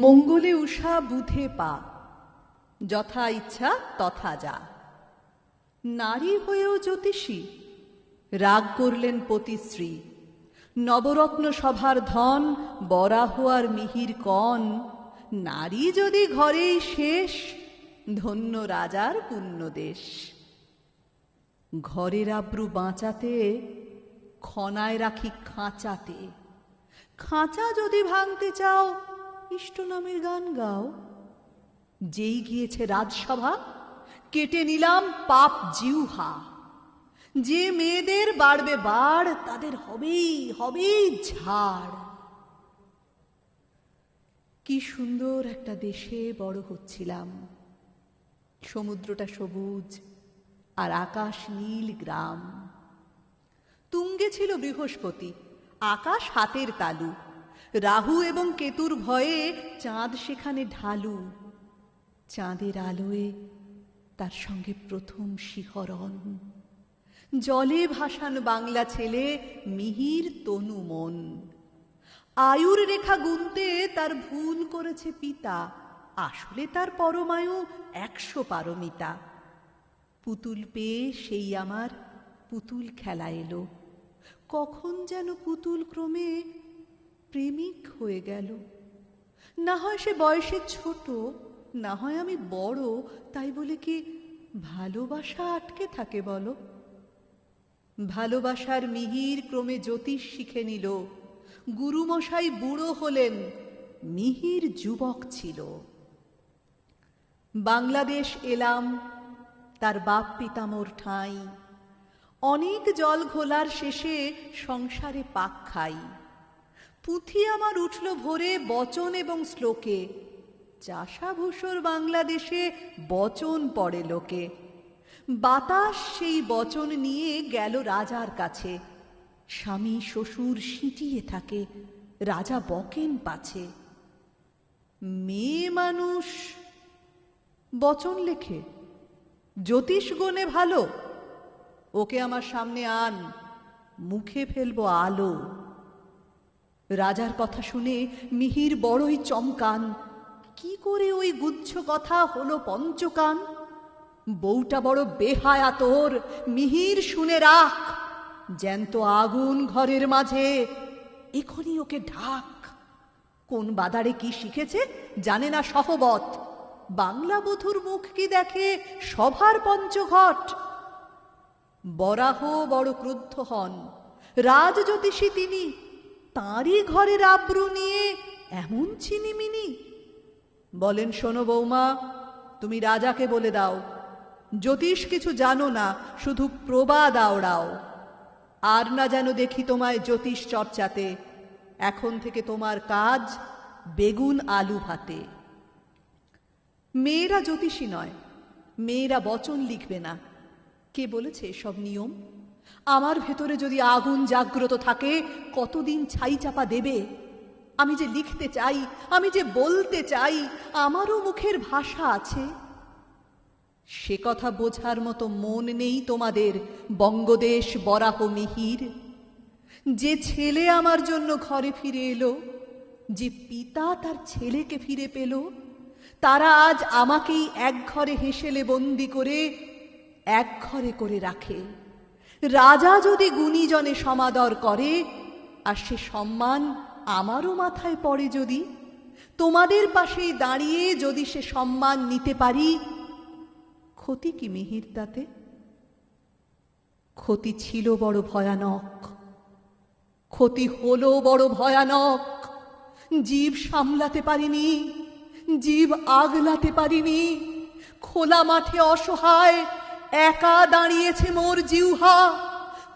মঙ্গলে উষা, বুধে পা। যথা ইচ্ছা, তথা যা। নারী হয়েও জ্যোতিষী, রাগ করলেন পতিশ্রী। নবরত্ন সভার ধন বরাহ আর মিহির কন। নারী যদি ঘরেই শেষ, ধন্য রাজার পুণ্য দেশ ঘরের আব্রু বাঁচাতে, খনায় রাখি খাঁচাতে। খাঁচা যদি ভাঙতে চাও ইষ্ট নামের গান গাও। যেই গিয়েছে রাজসভা, কেটে নিলাম পাপ জিউহা যে মেয়েদের বাড়বে বাড়, তাদের হবেই হবেই ঝাড়। কি সুন্দর একটা দেশে বড় হচ্ছিলাম। সমুদ্রটা সবুজ আর আকাশ নীল গ্রাম। তুঙ্গে ছিল বৃহস্পতি, আকাশ হাতের তালু। রাহু এবং কেতুর ভয়ে চাঁদ সেখানে ঢালু। চাঁদের আলোয় তার সঙ্গে প্রথম শিহরণ। জলে ভাসান বাংলা ছেলে মিহির তনু মন। আয়ুর রেখা গুনতে তার ভুল করেছে পিতা। আসলে তার পরমায়ু একশো পারমিতা। পুতুল পেয়ে সেই আমার পুতুল খেলা এলো। কখন যেন পুতুল ক্রমে প্রেমিক হয়ে গেল। না হয় সে বয়সে ছোট, না হয় আমি বড়, তাই বলে কি ভালোবাসা আটকে থাকে বলো? ভালোবাসার মিহির ক্রমে জ্যোতিষ শিখে নিল। গুরুমশাই বুড়ো হলেন, মিহির যুবক ছিল। বাংলাদেশ এলাম, তার বাপ পিতামোর ঠাঁই। অনেক জল ঘোলার শেষে সংসারে পাক খাই। পুঁথি আমার উঠল ভোরে বচন এবং শ্লোকে। চাষাভূষর বাংলাদেশে বচন পড়ে লোকে। বাতাস সেই বচন নিয়ে গেল রাজার কাছে। স্বামী শ্বশুর সিঁটিয়ে থাকে, রাজা বকেন পাছে। মেয়ে মানুষ, বচন লেখে, জ্যোতিষ গণে ভালো, ওকে আমার সামনে আন, মুখে ফেলব আলো। রাজার কথা শুনে মিহির বড়ই চমকান। কি করে ওই গুচ্ছ কথা হলো পঞ্চকান? বউটা বড় বেহায়া তোর, মিহির শুনে রাখ। জ্যান্ত আগুন ঘরের মাঝে, এখনই ওকে ঢাক। কোন বাদারে কি শিখেছে জানে না সহবত। বাংলা বধুর মুখ কি দেখে সভার পঞ্চঘট? বরাহ বড় ক্রুদ্ধ হন। রাজজ্যোতিষী তিনি তাঁরই ঘরের আব্রু নিয়ে এমন ছিনিমিনি। বলেন, শোনো বৌমা, তুমি রাজাকে বলে দাও, জ্যোতিষ কিছু জানো না, শুধু প্রবাদ আওড়াও। আর না যেন দেখি তোমায় জ্যোতিষ চর্চাতে, এখন থেকে তোমার কাজ বেগুন আলু ভাতে। মেয়েরা জ্যোতিষী নয়, মেয়েরা বচন লিখবে না। কে বলেছে সব নিয়ম? আমার ভেতরে যদি আগুন জাগ্রত থাকে, কতদিন ছাই চাপা দেবে? আমি যে লিখতে চাই, আমি যে বলতে চাই, আমারও মুখের ভাষা আছে। সে কথা বোঝার মতো মন নেই তোমাদের, বঙ্গদেশ বরাহ মিহির। যে ছেলে আমার জন্য ঘরে ফিরে এলো, যে পিতা তার ছেলেকে ফিরে পেল, তারা আজ আমাকেই এক ঘরে হেসেলে বন্দি করে এক ঘরে করে রাখে। রাজা যদি গুণীজনে সমাদর করে, আর সে সম্মান আমারও মাথায় পড়ে যদি, তোমাদের পাশেই দাঁড়িয়ে যদি সে সম্মান নিতে পারি, ক্ষতি কি মিহির তাতে? ক্ষতি ছিল বড় ভয়ানক। ক্ষতি হলো বড় ভয়ানক। জীব সামলাতে পারিনি, জীব আগলাতে পারিনি। খোলা মাঠে অসহায় একা দাঁড়িয়েছে মোর জিউহা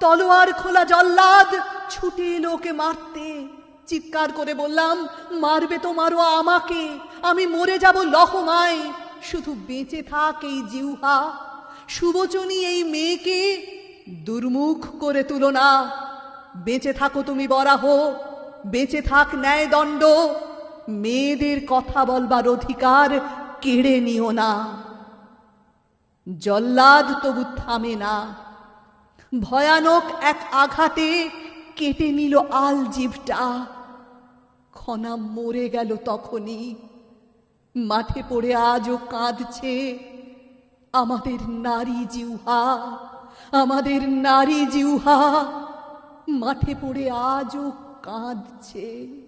তলোয়ার খোলা জল্লাদ, ছুটে এলো ওকে মারতে। চিৎকার করে বললাম, মারবে তো মারো আমাকে। আমি মরে যাব লহমায়। শুধু বেঁচে থাক এই জিউহা সুবচনী এই মেয়েকে দুর্মুখ করে তুলো না। বেঁচে থাকো তুমি বরাহ। বেঁচে থাক ন্যায় দণ্ড মেয়েদের কথা বলবার অধিকার কেড়ে নিও না। জল্লাদ তবু থামে না। ভয়ানক এক আঘাতে কেটে নিল আল জীবটা। খনা মরে গেল তখনই। মাঠে পড়ে আজও কাঁদছে আমাদের নারী জিউহা আমাদের নারী জিউহা মাঠে পড়ে আজও কাঁদছে।